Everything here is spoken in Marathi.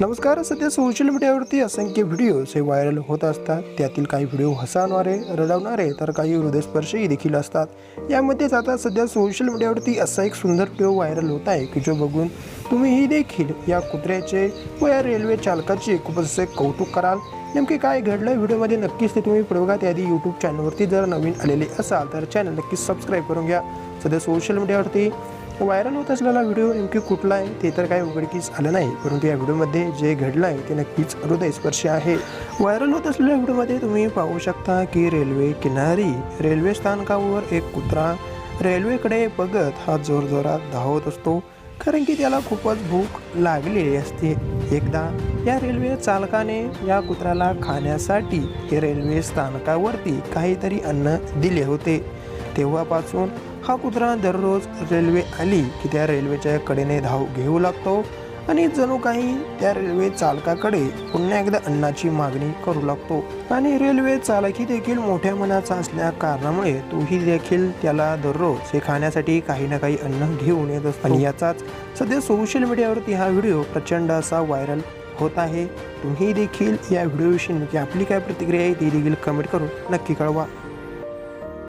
नमस्कार सध्या सोशल मीडियावरती असंख्य व्हिडिओज हे व्हायरल होत असतात. त्यातील काही व्हिडिओ हसवणारे रडवणारे तर काही हृदयस्पर्शही देखील असतात. यामध्येच आता सध्या सोशल मीडियावरती असा एक सुंदर व्हिडिओ व्हायरल होत आहे की जो बघून तुम्हीही देखील या कुत्र्याचे व या रेल्वे चालकाचे खूपच असे कौतुक कराल. नेमके काय घडलं व्हिडिओमध्ये नक्कीच ते तुम्ही पुढे बघा. त्याआधी यूट्यूब चॅनलवरती जर नवीन आलेले असाल तर चॅनल नक्कीच सबस्क्राईब करून घ्या. सध्या सोशल मीडियावरती व्हायरल होत असलेला व्हिडिओ नेमकी कुठला आहे ते तर काही उघडकीस आलं नाही परंतु या व्हिडिओमध्ये जे घडलं आहे ते नक्कीच हृदयस्पर्शी आहे. व्हायरल होत असलेल्या व्हिडिओमध्ये तुम्ही पाहू शकता की रेल्वे किनारी रेल्वे स्थानकावर एक कुत्रा रेल्वेकडे बघत हा जोरजोरात धावत असतो. कारण की त्याला खूपच भूक लागलेली असते. एकदा या रेल्वे चालकाने या कुत्र्याला खाण्यासाठी हे रेल्वे स्थानकावरती काहीतरी अन्न दिले होते. तेव्हापासून हा कुत्रा दररोज रेल्वे आली की त्या रेल्वेच्या कडेने धाव घेऊ लागतो आणि जणू काही त्या रेल्वे चालकाकडे पुन्हा एकदा अन्नाची मागणी करू लागतो. आणि रेल्वे चालकही देखील मोठ्या मनाचा असल्या कारणामुळे तोही देखील त्याला दररोज हे खाण्यासाठी काही ना काही अन्न घेऊन येत असतो. आणि याचाच सध्या सोशल मीडियावरती हा व्हिडिओ प्रचंड असा व्हायरल होत आहे. तुम्ही देखील या व्हिडिओविषयी नक्की आपली काय प्रतिक्रिया आहे ती देखील कमेंट करून नक्की कळवा.